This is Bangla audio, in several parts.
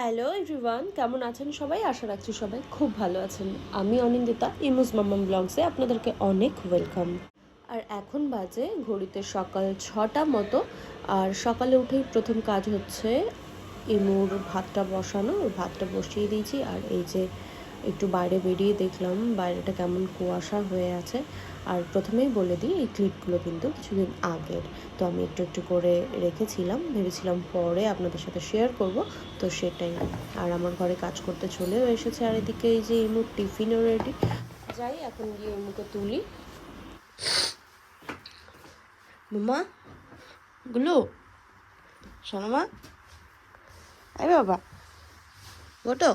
হ্যালো এভরিওয়ান কেমন আছেন সবাই? আশা রাখছি সবাই খুব ভালো আছেন। আমি অনিন্দিতা ইমুজ মাম্মাম ব্লগসে আপনাদেরকে অনেক ওয়েলকাম আর এখন বাজে ঘড়িতে সকাল ছটা মতো। আর সকালে উঠেই প্রথম কাজ হচ্ছে ইমুর ভাতটা বসানো ভাতটা বসিয়ে দিয়েছি। আর এই যে একটু বাইরে বেরিয়ে দেখলাম বাইরেটা কেমন কুয়াশা হয়ে আছে। আর প্রথমেই বলে দিই, এই ক্লিপগুলো কিন্তু কিছুদিন আগের। তো আমি একটু একটু করে রেখেছিলাম, ভেবেছিলাম পরে আপনাদের সাথে শেয়ার করব, তো সেটাই। আর আমার ঘরে কাজ করতে চলেও এসেছে, আর এদিকে এই যে ইমুর টিফিনও রেডি যাই, এখন গিয়ে ইমুকে তুলি। মামা, গুলো শোনো মা আই বাবা। গোটো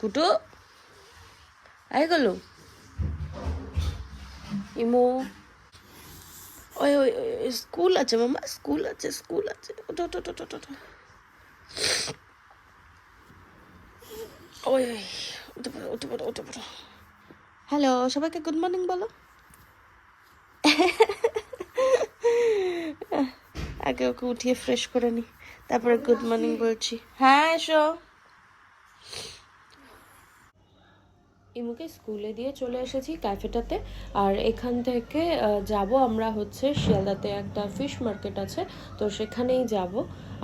কুটো। আই গেলো। ইমো। ওই ওই স্কুল আছে মামা, স্কুল আছে স্কুল আছে। ওই ওই হ্যালো, সবাইকে গুড মর্নিং বলো। আগে ওকে উঠিয়ে ফ্রেশ করে নি। তারপরে গুড মর্নিং বলছি। হ্যাঁ এসো। ইমুকে স্কুলে দিয়ে চলে এসেছি ক্যাফেটাতে। আর এখান থেকে যাব আমরা হচ্ছে শিয়ালদাতে, একটা ফিশ মার্কেট আছে, তো সেখানেই যাব।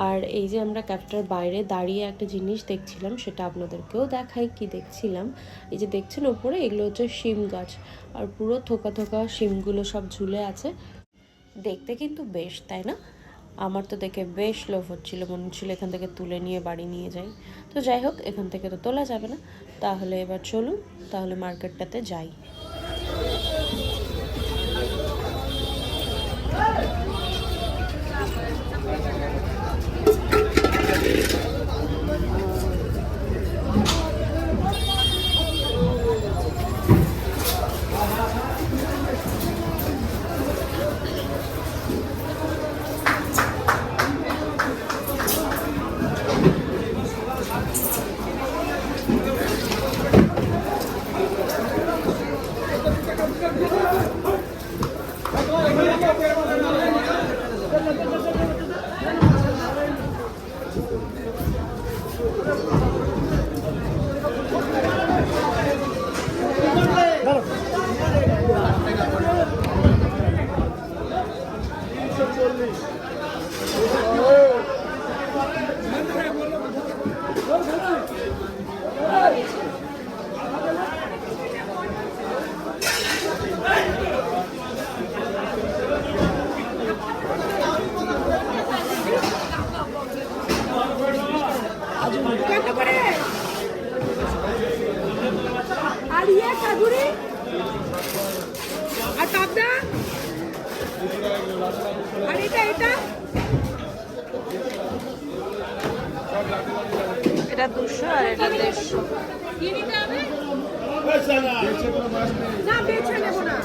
আর এই যে আমরা ক্যাফেটার বাইরে দাঁড়িয়ে একটা জিনিস দেখছিলাম, সেটা আপনাদেরকেও দেখাই কি দেখছিলাম। এই যে দেখছেন ওপরে, এগুলো হচ্ছে শিম গাছ। আর পুরো থোকা থোকা শিমগুলো সব ঝুলে আছে। দেখতে কিন্তু বেশ, তাই না? আমার তো দেখে বেশ লোভ হচ্ছিল, মনে হচ্ছিল এখান থেকে তুলে নিয়ে বাড়ি নিয়ে যাই। তো যাই হোক, এখান থেকে তো তোলা যাবে না। তাহলে এবার চলুন, তাহলে মার্কেটটাতে যাই কত করে আর ইয়ে কাজুরি আর পাবদা আর এটা এটা এটা দুশো আর এটা দেড়শো হবে? না। বেছে নেব না।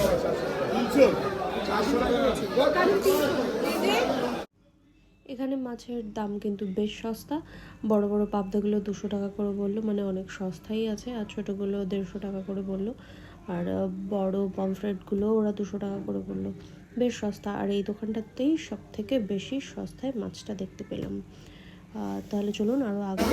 এখানে মাছের দাম কিন্তু বেশ সস্তা। বড় বড় পাবদাগুলো দুশো টাকা করে বলল মানে অনেক সস্তাই আছে আর ছোটোগুলো দেড়শো টাকা করে বলল। আর বড় পমফ্রেটগুলো ওরা দুশো টাকা করে বলল। বেশ সস্তা। আর এই দোকানটাতেই সব থেকে বেশি সস্তায় মাছটা দেখতে পেলাম। তাহলে চলুন আরও আগে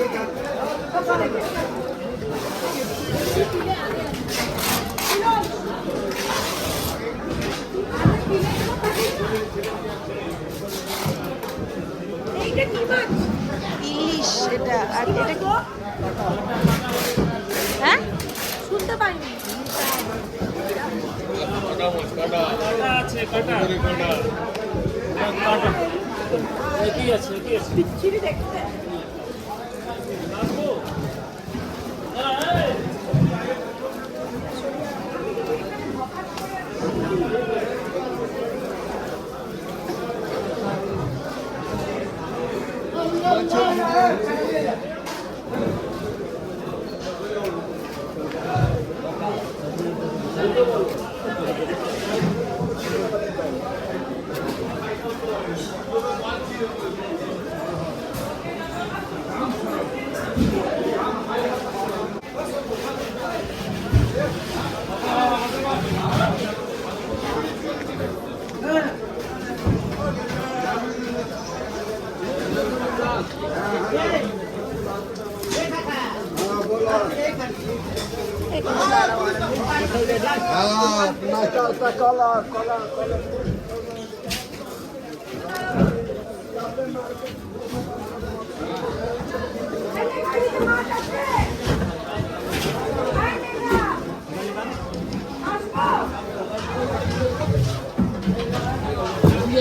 এটা আর এটা কি হ্যাঁ বিচ্ছিরি দেখতে হ্যাঁ নাচটা Çekil.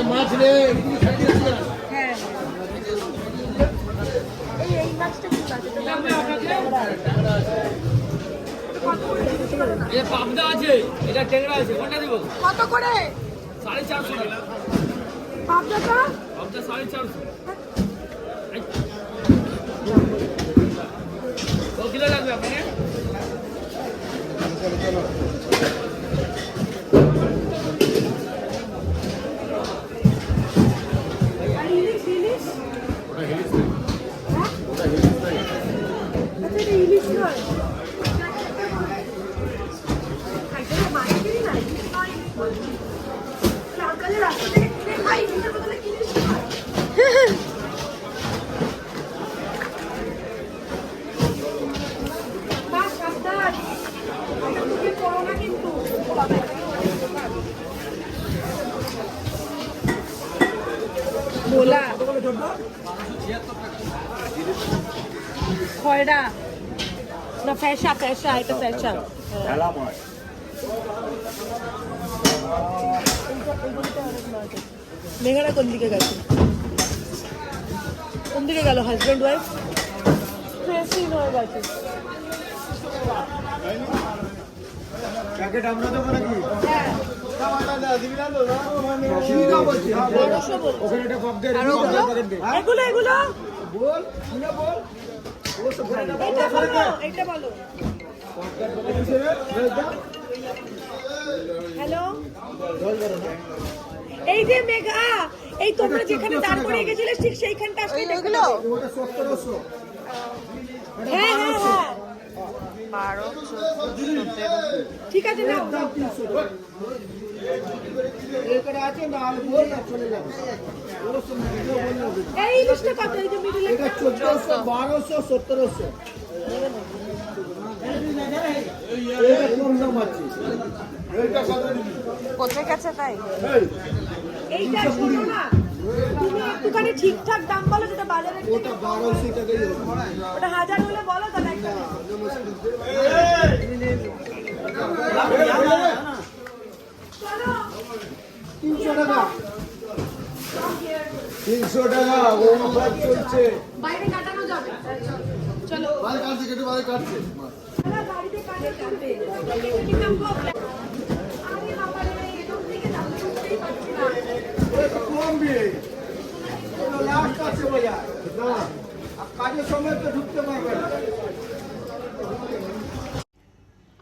মাছ রে এটা পাবদা আছে এটা টেংরা আছে কোনটা দেবো? কত করে? সাড়ে চারশো টাকা। পাবদাটা? পাবদা সাড়ে চারশো। ও কিলো লাগবে আপনাকে? ফ্যাশা এটা ফ্যাশা মেঘারা কোন দিকে গেছে? কোন দিকে গেল হাজব্যান্ড ওয়াইফ ফ্রেশই হয়ে গেছে। প্যাকেট আমরা দেবো নাকি? হ্যাঁ। এগুলো এগুলো? বল শুনে বল। এটা বলো এটা বলো। হ্যালো? এই যে মেঘা এই তোমরা যেখানে দাঁড় করিয়ে গেছিলে ঠিক সেইখানটা আসলে দেখল হ্যাঁ হ্যাঁ হ্যাঁ। ঠিক আছে না এই কত? এই যে কোথায় গেছে তাই? এইটা শোনো না তুমি একটুখানি ঠিকঠাক দাম বলো যেটা বাজারে ওটা বারোশো টাকাই ওটা হাজার হলে বলো তাহলে একটা। তিনশো টাকা। তিনশো টাকা ও চলছে। বাইরে কাটানো যাবে। চলো বাইরে কাটছে কেটে বাইরে কাটছে।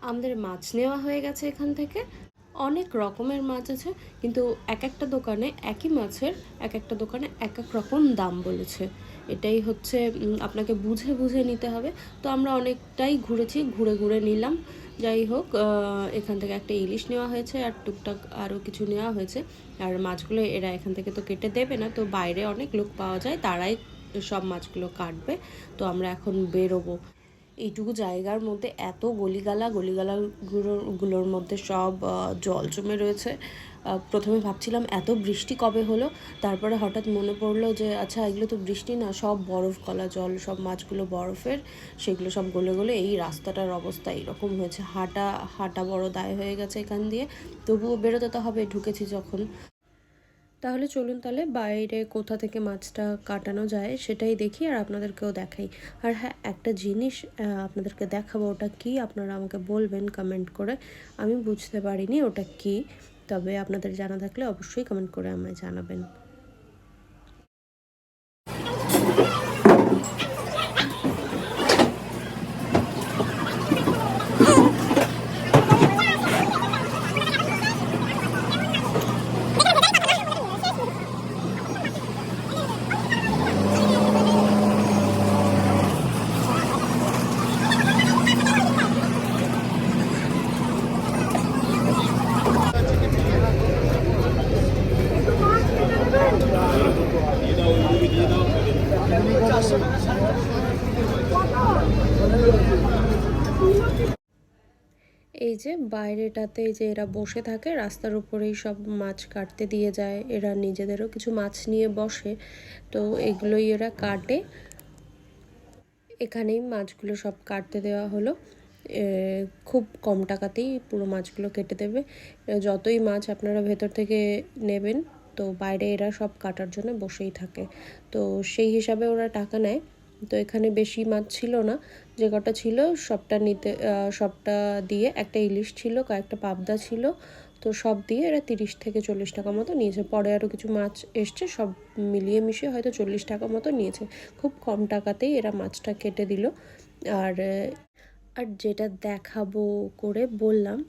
আমাদের মাছ নেওয়া হয়ে গেছে এখান থেকে। অনেক রকমের মাছ আছে, কিন্তু এক একটা দোকানে একই মাছের, এক একটা দোকানে এক এক রকম দাম বলেছে। এটাই হচ্ছে আপনাকে বুঝে বুঝে নিতে হবে। তো আমরা অনেকটাই ঘুরেছি, ঘুরে ঘুরে নিলাম। যাই হোক এখান থেকে একটা ইলিশ নেওয়া হয়েছে আর টুকটাক আরও কিছু নেওয়া হয়েছে। আর মাছগুলো এরা এখান থেকে তো কেটে দেবে না, তো বাইরে অনেক লোক পাওয়া যায়, তারাই সব মাছগুলো কাটবে। তো আমরা এখন বেরোবো। এইটুকু জায়গার মধ্যে এত গলিগালা, গলিগালাগুলোর গুলোর মধ্যে সব জল জমে রয়েছে। প্রথমে ভাবছিলাম এত বৃষ্টি কবে হলো? তারপরে হঠাৎ মনে পড়ল যে আচ্ছা এগুলো তো বৃষ্টি না, সব বরফ গলা জল, সব মাছগুলো বরফের, সেগুলো সব গলে গলে এই রাস্তাটার অবস্থা এরকম হয়েছে। হাঁটা হাঁটা বড় দায় হয়ে গেছে এখান দিয়ে। তবুও বেরোতে তো হবে, ঢুকেছি যখন। তাহলে চলুন তাহলে বাইরে কোথা থেকে মাছটা কাটানো যায় সেটাই দেখি আর আপনাদেরকেও দেখাই। আর হ্যাঁ একটা জিনিস আপনাদেরকে দেখাবো, ওটা কি? আপনারা আমাকে বলবেন কমেন্ট করে। আমি বুঝতে পারিনি ওটা কি, তবে আপনাদের জানা থাকলে অবশ্যই কমেন্ট করে আমায় জানাবেন। এই যে বাইরেটাতে যে এরা বসে থাকে, রাস্তার উপরেই সব মাছ কাটতে দিয়ে যায়। এরা নিজেদেরও কিছু মাছ নিয়ে বসে। তো এগুলোই এরা কাটে। এখানেই মাছগুলো সব কাটতে দেওয়া হলো। খুব কম টাকাতেই পুরো মাছগুলো কেটে দেবে। যতই মাছ আপনারা ভেতর থেকে নেবেন, তো বাইরে এরা সব কাটার জন্য বসেই থাকে। তো সেই হিসাবে ওরা টাকা নেয়। তো এখানে বেশি মাছ ছিল না। যে কটা ছিল, সবটা নিতে সবটা দিয়ে একটা ইলিশ ছিল, কয়েকটা পাবদা ছিল। তো সব দিয়ে এরা তিরিশ থেকে চল্লিশ টাকা মতো নিয়েছে। পরে আরও কিছু মাছ এসছে, সব মিলিয়ে মিশিয়ে হয়তো চল্লিশ টাকা মতো নিয়েছে। খুব কম টাকাতেই এরা মাছটা কেটে দিল। আর আর যেটা দেখাবো করে বললাম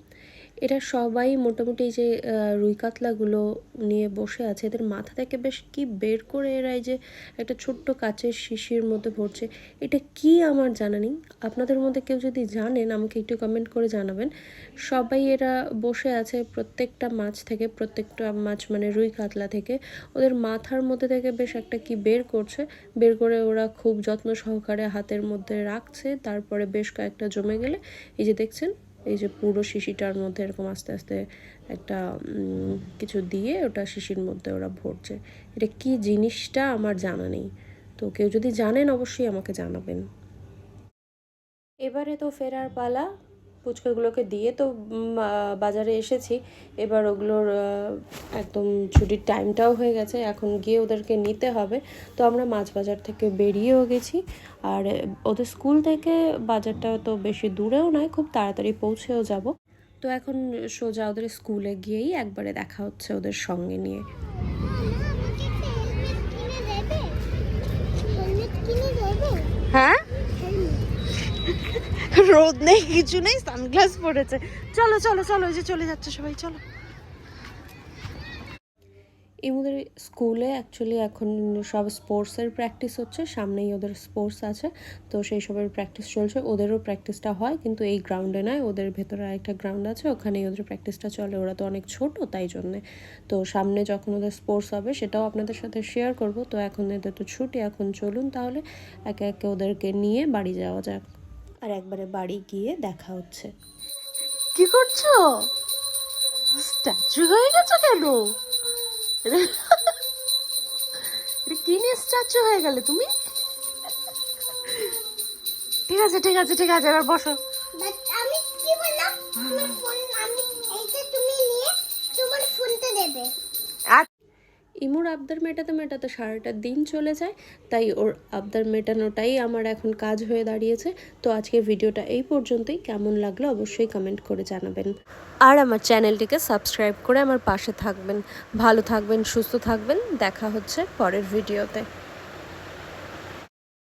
এরা সবাই মোটামুটি যে রুই কাতলাগুলো নিয়ে বসে আছে, এদের মাথা থেকে বেশ কি বের করে এরা এই যে একটা ছোট্ট কাচের শিশির মধ্যে ভরছে, এটা কি আমার জানা নেই। আপনাদের মধ্যে কেউ যদি জানেন, আমাকে একটু কমেন্ট করে জানাবেন। সবাই এরা বসে আছে প্রত্যেকটা মাছ থেকে, প্রত্যেকটা মাছ মানে রুই কাতলা থেকে, ওদের মাথার মধ্যে থেকে বেশ একটা কি বের করছে, বের করে ওরা খুব যত্ন সহকারে হাতের মধ্যে রাখছে, তারপরে বেশ কয়েকটা জমে গেলে, এই যে দেখছেন এই যে পুরো শিশিটার মধ্যে এরকম আস্তে আস্তে একটা কিছু দিয়ে ওটা শিশির মধ্যে ওরা ভরছে। এটা কি জিনিসটা আমার জানা নেই। তো কেউ যদি জানেন অবশ্যই আমাকে জানাবেন। এবারে তো ফেরার পালা। ফুচকাগুলোকে দিয়ে তো বাজারে এসেছি। এবার ওগুলোর একদম ছুটির টাইমটাও হয়ে গেছে। এখন গিয়ে ওদেরকে নিতে হবে। তো আমরা মাছ বাজার থেকে বেরিয়েও গেছি। আর ওদের স্কুল থেকে বাজারটা তো বেশি দূরেও নয়, খুব তাড়াতাড়ি পৌঁছেও যাব। তো এখন সোজা ওদের স্কুলে গিয়েই একবারে দেখা হচ্ছে ওদের সঙ্গে নিয়ে। হ্যাঁ? রোদ নেই, কিছু নেই, সানগ্লাস পরেছে। চলো চলো চলো ওই যে চলে যাচ্ছে সবাই, চলো। ইমুদের স্কুলে অ্যাকচুয়ালি এখন সব স্পোর্টসের প্র্যাকটিস হচ্ছে, সামনেই ওদের স্পোর্টস আছে, তো সেই সবের প্র্যাকটিস চলছে, ওদেরও প্র্যাকটিসটা হয়, কিন্তু এই গ্রাউন্ডে নয়, ওদের ভেতরে একটা গ্রাউন্ড আছে, ওখানেই ওদের প্র্যাকটিসটা চলে, ওরা তো অনেক ছোট তাই জন্যে। তো সামনে যখন ওদের স্পোর্টস হবে, সেটাও আপনাদের সাথে শেয়ার করব, তো এখন এদের তো ছুটি, এখন চলুন তাহলে, একে একে ওদেরকে নিয়ে বাড়ি যাওয়া যাক। আর একবারে বাড়ি গিয়ে দেখা হচ্ছে। কি করছ? স্ট্যাচু হয়ে গেছো কেন? কি নিয়ে স্ট্যাচু হয়ে গেলে তুমি? ঠিক আছে ঠিক আছে ঠিক আছে এবার বসো। আমি কি বললাম? তোমার ফোন আমি এইটা তুমি নিয়ে তোমার ফোনটা দেবে। ইমুর আবদার মেটাতে মেটাতে সারাটা দিন চলে যায়, তাই ওর আবদার মেটানোটাই আমার এখন কাজ হয়ে দাঁড়িয়েছে। তো আজকের ভিডিওটা এই পর্যন্তই। কেমন লাগল অবশ্যই কমেন্ট করে জানাবেন। আর আমার চ্যানেলটিকে সাবস্ক্রাইব করে আমার পাশে থাকবেন। ভালো থাকবেন, সুস্থ থাকবেন। দেখা হচ্ছে পরের ভিডিওতে।